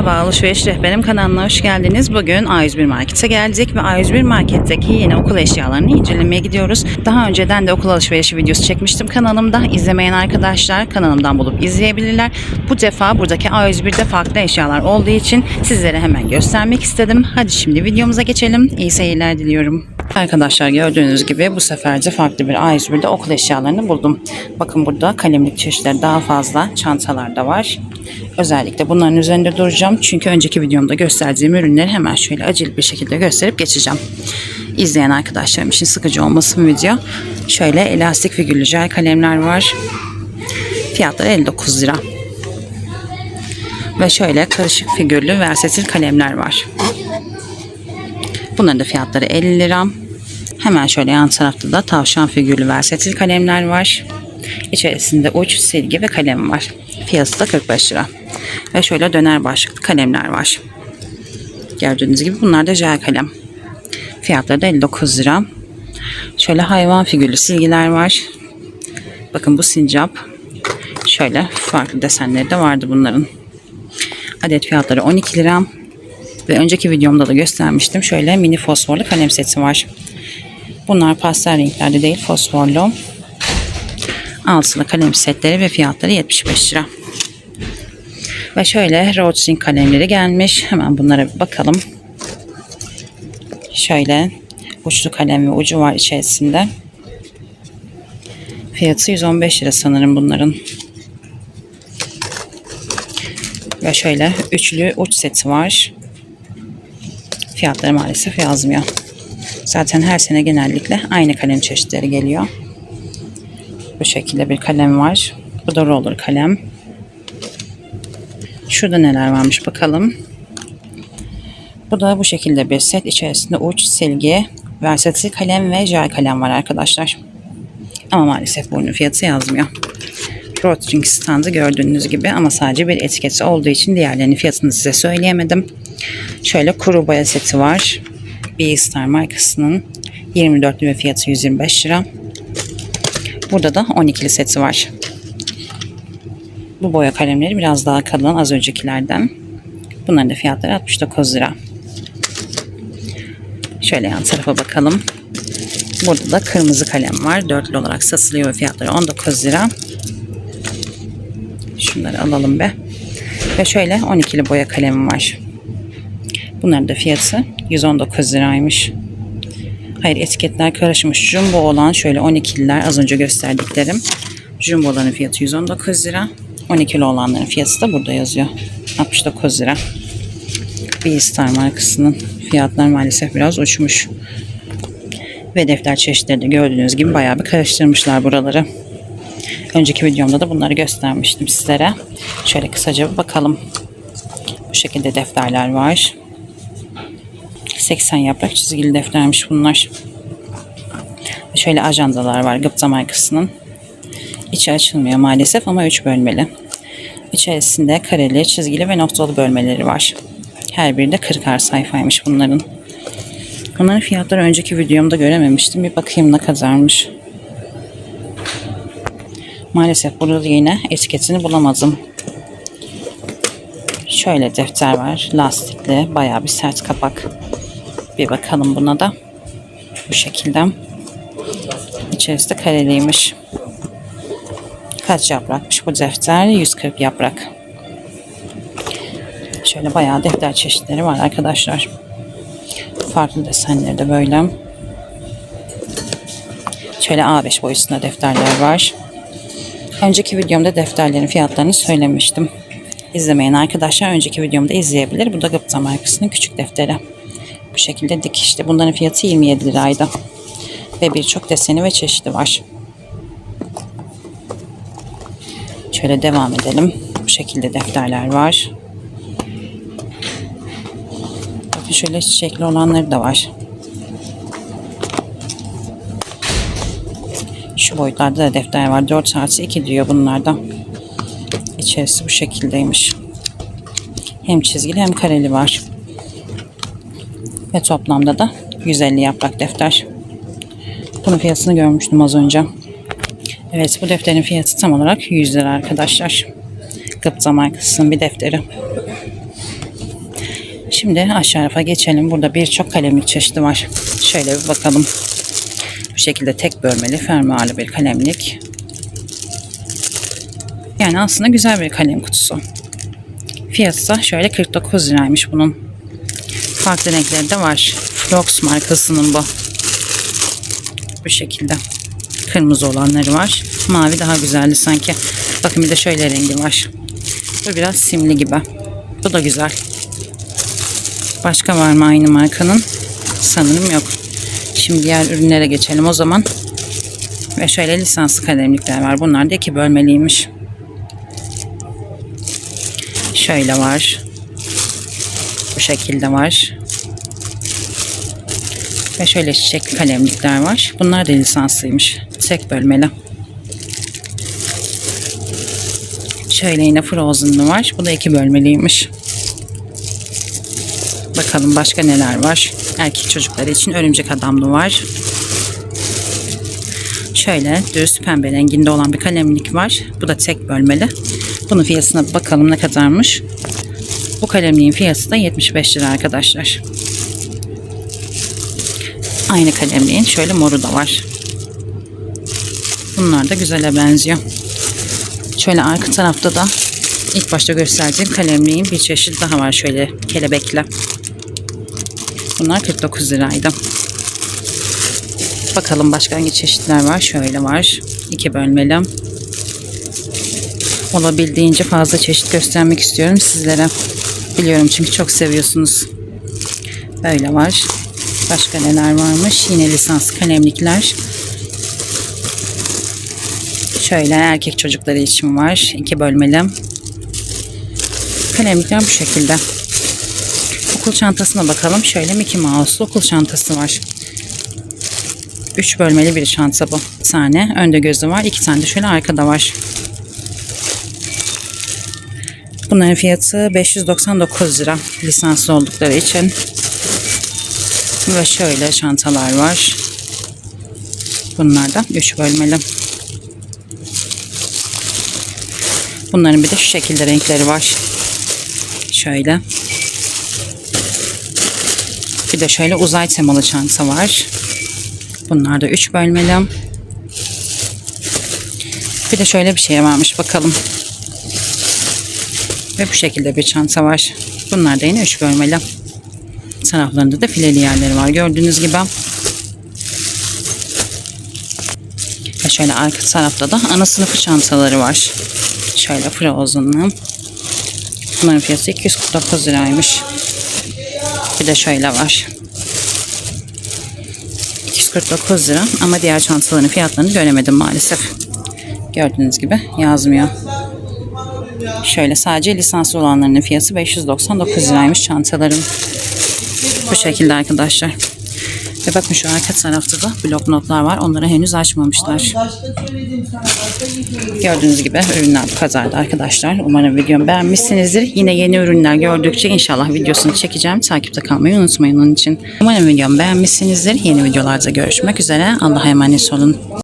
Merhaba Alışveriş Rehberim kanalına hoş geldiniz. Bugün A101 Market'e geldik ve A101 Market'teki yeni okul eşyalarını incelemeye gidiyoruz. Daha önceden de okul alışverişi videosu çekmiştim kanalımda. İzlemeyen arkadaşlar kanalımdan bulup izleyebilirler. Bu defa buradaki A101'de farklı eşyalar olduğu için sizlere hemen göstermek istedim. Hadi şimdi videomuza geçelim. İyi seyirler diliyorum. Arkadaşlar gördüğünüz gibi bu sefer de farklı bir A101'de okul eşyalarını buldum. Bakın burada kalemlik çeşitleri daha fazla. Çantalar da var. Özellikle bunların üzerinde duracağım. Çünkü önceki videomda gösterdiğim ürünleri hemen şöyle acil bir şekilde gösterip geçeceğim. İzleyen arkadaşlarım için sıkıcı olmasın video. Şöyle elastik figürlü jel kalemler var. Fiyatları 59 lira. Ve şöyle karışık figürlü versatil kalemler var. Bunların da fiyatları 50 lira. Hemen şöyle yan tarafta da tavşan figürlü versatil kalemler var. İçerisinde uç, silgi ve kalem var. Fiyatı da 45 lira. Ve şöyle döner başlıklı kalemler var. Gördüğünüz gibi bunlar da jel kalem. Fiyatları da 59 lira. Şöyle hayvan figürlü silgiler var. Bakın bu sincap. Şöyle farklı desenleri de vardı bunların. Adet fiyatları 12 lira. Ve önceki videomda da göstermiştim. Şöyle mini fosforlu kalem seti var. Bunlar pastel renklerde değil fosforlu. Altılı kalem setleri ve fiyatları 75 lira. Ve şöyle Rotring kalemleri gelmiş. Hemen bunlara bir bakalım. Şöyle uçlu kalem ve ucu var içerisinde. Fiyatı 115 lira sanırım bunların. Ve şöyle üçlü uç seti var. Fiyatları maalesef yazmıyor. Zaten her sene genellikle aynı kalem çeşitleri geliyor. Bu şekilde bir kalem var. Bu da roller kalem. Şurada neler varmış bakalım. Bu da bu şekilde bir set. içerisinde uç, silgi, versatil kalem ve jel kalem var arkadaşlar. Ama maalesef bunun fiyatı yazmıyor. Rotring standı gördüğünüz gibi ama sadece bir etiketi olduğu için diğerlerinin fiyatını size söyleyemedim. Şöyle kuru boya seti var. Beastar markasının 24 lira fiyatı 125 lira. Burada da 12'li seti var. Bu boya kalemleri biraz daha kalın az öncekilerden. Bunların da fiyatları 69 lira. Şöyle yan tarafa bakalım. Burada da kırmızı kalem var. Dörtlü olarak satılıyor ve fiyatları 19 lira. Şunları alalım be. Ve şöyle 12'li boya kalemim var. Bunların da fiyatı 119 liraymış. Hayır etiketler karışmış. Jumbo olan şöyle 12'liler az önce gösterdiklerim. Jumbo'ların fiyatı 119 lira. 12'li olanların fiyatı da burada yazıyor. 69 lira. Beastar markasının fiyatlar maalesef biraz uçmuş. Ve defter çeşitleri de gördüğünüz gibi bayağı bir karıştırmışlar buraları. Önceki videomda da bunları göstermiştim sizlere. Şöyle kısaca bir bakalım. Bu şekilde defterler var. 80 yaprak çizgili deftermiş bunlar. Şöyle ajandalar var Gıpta markasının. İçi açılmıyor maalesef ama 3 bölmeli. İçerisinde kareli, çizgili ve noktalı bölmeleri var. Her biri de 40'ar sayfaymış bunların. Bunların fiyatları önceki videomda görememiştim. Bir bakayım ne kadarmış. Maalesef burada yine etiketini bulamadım. Şöyle defter var. Lastikli. Bayağı bir sert kapak. Bir bakalım buna da. Bu şekilde. İçerisi de kareliymiş. Kaç yaprakmış bu defter? 140 yaprak. Şöyle bayağı defter çeşitleri var arkadaşlar. Farklı desenleri de böyle. Şöyle A5 boyutunda defterler var. Önceki videomda defterlerin fiyatlarını söylemiştim. İzlemeyen arkadaşlar önceki videomda izleyebilir. Bu da Gıpta markasının küçük defteri. Şekilde dikişli. Bunların fiyatı 27 liraydı. Ve birçok deseni ve çeşidi var. Şöyle devam edelim. Bu şekilde defterler var. Bakın şöyle çiçekli olanları da var. Şu boyutlarda da defter var. 4 artı 2 diyor bunlardan. İçerisi bu şekildeymiş. Hem çizgili hem kareli var. Ve toplamda da 150 yaprak defter. Bunun fiyatını görmüştüm az önce. Evet bu defterin fiyatı tam olarak 100 lira arkadaşlar. Gıpta markasının bir defteri. Şimdi aşağı rafa geçelim. Burada birçok kalemlik çeşidi var. Şöyle bir bakalım. Bu şekilde tek bölmeli fermuarlı bir kalemlik. Yani aslında güzel bir kalem kutusu. Fiyatı da şöyle 49 liraymış bunun. Farklı renkleri de var. Flox markasının bu. Bu şekilde. Kırmızı olanları var. Mavi daha güzeldi sanki. Bakın bir de şöyle rengi var. Bu biraz simli gibi. Bu da güzel. Başka var mı aynı markanın? Sanırım yok. Şimdi diğer ürünlere geçelim o zaman. Ve şöyle lisanslı kalemlikler var. Bunlar da iki bölmeliymiş. Şöyle var. Bu şekilde var. Ve şöyle çiçekli kalemlikler var. Bunlar da lisanslıymış. Tek bölmeli. Şöyle yine Frozen'lı var. Bu da iki bölmeliymiş. Bakalım başka neler var. Erkek çocukları için örümcek adamlı var. Şöyle düz pembe renginde olan bir kalemlik var. Bu da tek bölmeli. Bunun fiyatına bakalım ne kadarmış. Bu kalemliğin fiyatı da 75 lira arkadaşlar. Aynı kalemliğin şöyle moru da var. Bunlar da güzele benziyor. Şöyle arka tarafta da ilk başta gösterdiğim kalemliğin bir çeşit daha var şöyle kelebekle. Bunlar 49 liraydı. Bakalım başka hangi çeşitler var. Şöyle var. iki bölmeli. Olabildiğince fazla çeşit göstermek istiyorum sizlere. Biliyorum çünkü çok seviyorsunuz. Böyle var. Başka neler varmış? Yine lisans kalemlikler. Şöyle erkek çocukları için var. iki bölmeli. Kalemlikler bu şekilde. Okul çantasına bakalım. Şöyle Mickey Mouse'lu okul çantası var. 3 bölmeli bir çanta bu. Bir tane önde gözü var. iki tane de şöyle arkada var. Bunların fiyatı 599 lira. Lisanslı oldukları için. Ve şöyle çantalar var. Bunlar da 3 bölmeli. Bunların bir de şu şekilde renkleri var. Şöyle. Bir de şöyle uzay temalı çanta var. Bunlar da 3 bölmeli. Bir de şöyle bir şey varmış bakalım. Ve bu şekilde bir çanta var. Bunlar da yine 3 bölmeli. Taraflarında da fileli yerleri var. Gördüğünüz gibi. Ve şöyle arka tarafta da ana sınıfı çantaları var. Şöyle Frozen'lı. Bunların fiyatı 249 liraymış. Bir de şöyle var. 249 lira ama diğer çantaların fiyatlarını göremedim maalesef. Gördüğünüz gibi yazmıyor. Şöyle sadece lisanslı olanların fiyatı 599 liraymış çantaların. Bu şekilde arkadaşlar. Ve bakın şu arka tarafta da blok notlar var. Onları henüz açmamışlar. Gördüğünüz gibi ürünler bu kadardı arkadaşlar. Umarım videomu beğenmişsinizdir. Yine yeni ürünler gördükçe inşallah videosunu çekeceğim. Takipte kalmayı unutmayın onun için. Umarım videomu beğenmişsinizdir. Yeni videolarda görüşmek üzere. Allah'a emanet olun.